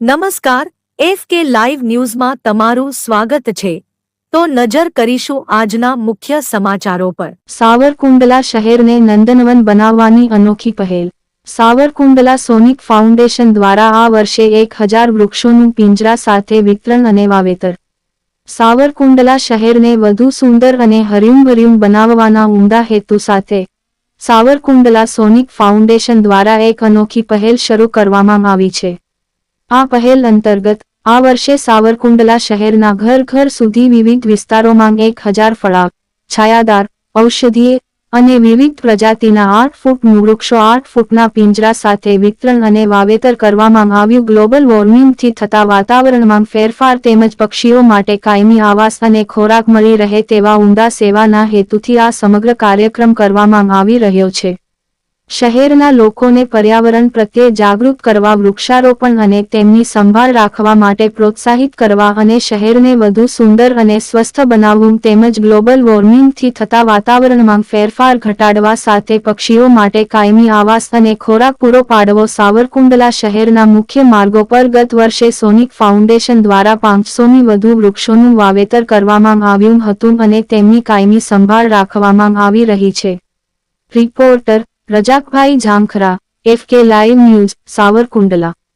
નમસ્કાર F K live ન્યૂઝમાં તમારું સ્વાગત છે. તો નજર કરીશું આજના મુખ્ય સમાચારો પર. સાવરકુંડલા શહેરને નંદનવન બનાવવાની અનોખી પહેલ. સાવરકુંડલા સોનિક ફાઉન્ડેશન દ્વારા આ વર્ષે એક હજાર વૃક્ષોનું પિંજરા સાથે વિતરણ અને વાવેતર. સાવરકુંડલા શહેરને વધુ સુંદર અને હર્યુંભર્યું બનાવવાના ઉમદા હેતુ સાથે સાવરકુંડલા સોનિક ફાઉન્ડેશન દ્વારા એક અનોખી પહેલ શરૂ કરવામાં આવી છે. આ પહેલ અંતર્ગત, આ વર્ષે સાવરકુંડલા શહેરના ઘર ઘર સુધી વિવિધ વિસ્તારોમાં એક હજાર ફળાક છાયાદાર, ઔષધીય અને વિવિધ પ્રજાતિના આઠ ફૂટનું વૃક્ષો, આઠ ફૂટના પિંજરા સાથે વિતરણ અને વાવેતર કરવામાં આવ્યું. ગ્લોબલ વોર્મિંગથી થતા વાતાવરણમાં ફેરફાર તેમજ પક્ષીઓ માટે કાયમી આવાસ અને ખોરાક મળી રહે તેવા ઉમદા સેવાના હેતુથી આ સમગ્ર કાર્યક્રમ કરવામાં આવી રહ્યો છે. શહેરના લોકોને પર્યાવરણ પ્રત્યે જાગૃત કરવા, વૃક્ષારોપણ અને તેમની સંભાળ રાખવા માટે પ્રોત્સાહિત કરવા અને શહેરને વધુ સુંદર અને સ્વસ્થ બનાવવું તેમજ ગ્લોબલ વોર્મિંગથી થતા વાતાવરણમાં ફેરફાર ઘટાડવા સાથે પક્ષીઓ માટે કાયમી આવાસ અને ખોરાક પૂરો પાડવો સાવરકુંડલા શહેરના મુખ્ય માર્ગો પર ગત વર્ષે સોનિક ફાઉન્ડેશન દ્વારા પાંચસોની વધુ વૃક્ષોનું વાવેતર કરવામાં આવ્યું હતું અને તેમની કાયમી સંભાળ રાખવામાં આવી રહી છે. Reporter રજાકભાઈ Jamkhara F K live news Savarkundla.